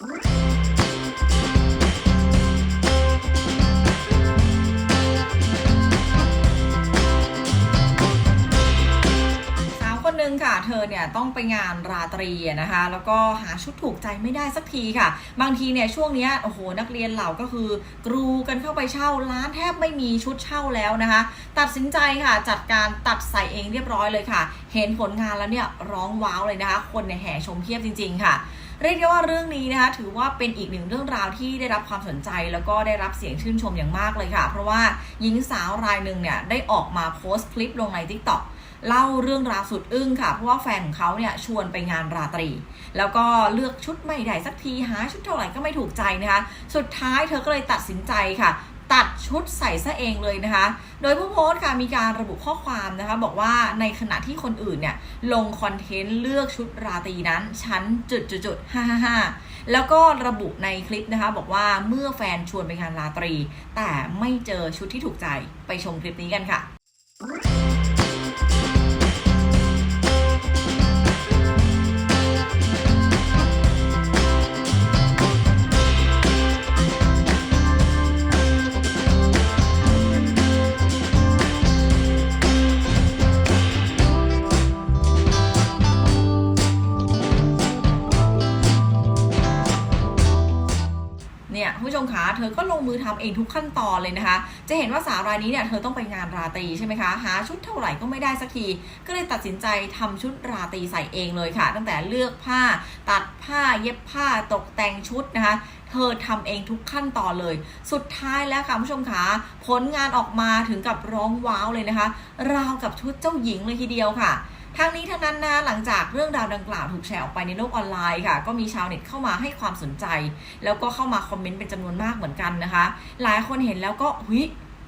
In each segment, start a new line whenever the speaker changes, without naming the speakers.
ส หนึ่งค่ะ เธอเนี่ยต้องไปงานราตรีนะคะ แล้วก็หาชุดถูกใจไม่ได้สักทีค่ะ บางทีเนี่ยช่วงนี้โอ้โหนักเรียนเหล่าก็คือกรูกันเข้าไปเช่าร้านแทบไม่มีชุดเช่าแล้วนะคะ ตัดสินใจค่ะจัดการตัดใส่เองเรียบร้อยเลยค่ะ เห็นผลงานแล้วเนี่ยร้องว้าวเลยนะคะ คนเนี่ยแห่ชมเพียบจริง ๆ ค่ะเรียกได้ว่าเรื่องนี้นะคะถือว่าเป็นอีกหนึ่งเรื่องราวที่ได้รับความสนใจ แล้วก็ได้รับเสียงชื่นชมอย่างมากเลยค่ะ เพราะว่าหญิงสาวรายหนึ่งเนี่ยได้ออกมาโพสต์คลิปลงใน t ิ k t o k เล่าเรื่องราวสุดอึ้งค่ะ เพราะว่าแฟนของเขาเนี่ยชวนไปงานราตรี แล้วก็เลือกชุดไม่ได้สักทีหาชุดเท่าไหร่ก็ไม่ถูกใจนะคะ สุดท้ายเธอก็เลยตัดสินใจค่ะ ตัดชุดใส่ซะเองเลยนะคะ โดยผู้โพสต์ค่ะมีการระบุข้อความนะคะ บอกว่าในขณะที่คนอื่นเนี่ยลงคอนเทนต์เลือกชุดราตรีนั้นฉันจุดจุดจุดห้าห้าห้าแล้วก็ระบุในคลิปนะคะ บอกว่าเมื่อแฟนชวนไปงานราตรี แต่ไม่เจอชุดที่ถูกใจไปชมคลิปนี้กันค่ะ คุณผู้ชมคะเธอก็ลงมือทำเองทุกขั้นตอนเลยนะคะ จะเห็นว่าสาวรายนี้เนี่ยเธอต้องไปงานราตรีใช่ไหมคะหาชุดเท่าไหร่ก็ไม่ได้สักที ก็เลยตัดสินใจทำชุดราตรีใส่เองเลยค่ะ ตั้งแต่เลือกผ้า ตัดผ้าเย็บผ้าตกแต่งชุดนะคะเธอทำเองทุกขั้นตอนเลย สุดท้ายแล้วค่ะผู้ชมคะผลงานออกมาถึงกับร้องว้าวเลยนะคะ ราวกับชุดเจ้าหญิงเลยทีเดียวค่ะ ทางนี้ทั้งนั้นนะหลังจากเรื่องราวดังกล่าวถูกแชร์ออกไปในโลกออนไลน์ค่ะ ก็มีชาวเน็ตเข้ามาให้ความสนใจ แล้วก็เข้ามาคอมเมนต์เป็นจำนวนมากเหมือนกันนะคะ หลายคนเห็นแล้วก็หุย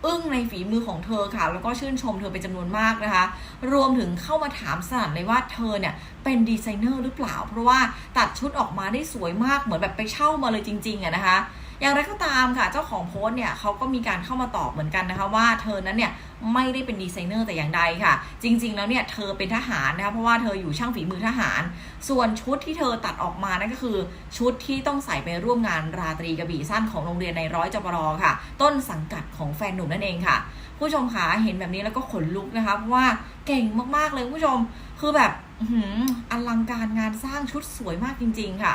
อึ้งในฝีมือของเธอค่ะ แล้วก็ชื่นชมเธอเป็นจำนวนมากนะคะ รวมถึงเข้ามาถามสนั่นเลยว่าเธอเนี่ยเป็นดีไซเนอร์หรือเปล่า เพราะว่าตัดชุดออกมาได้สวยมากเหมือนแบบไปเช่ามาเลยจริงๆอะนะคะอย่างไรก็ตามค่ะ เจ้าของโพสต์เนี่ยเขาก็มีการเข้ามาตอบเหมือนกันนะคะ ว่าเธอนั้นเนี่ย ไม่ได้เป็นดีไซเนอร์แต่อย่างใดค่ะ จริง ๆ แล้วเนี่ยเธอเป็นทหารนะคะเพราะว่าเธออยู่ช่างฝีมือทหาร ส่วนชุดที่เธอตัดออกมานั่นก็คือ ชุดที่ต้องใส่ไปร่วมงานราตรีกระบี่สั้นของโรงเรียนในร้อยจบรอค่ะ ต้นสังกัดของแฟนหนุ่มนั่นเองค่ะ ผู้ชมคะเห็นแบบนี้แล้วก็ขนลุกนะคะเพราะว่าเก่งมากๆเลยผู้ชมคือแบบอลังการงานสร้างชุดสวยมากจริง ๆ ค่ะ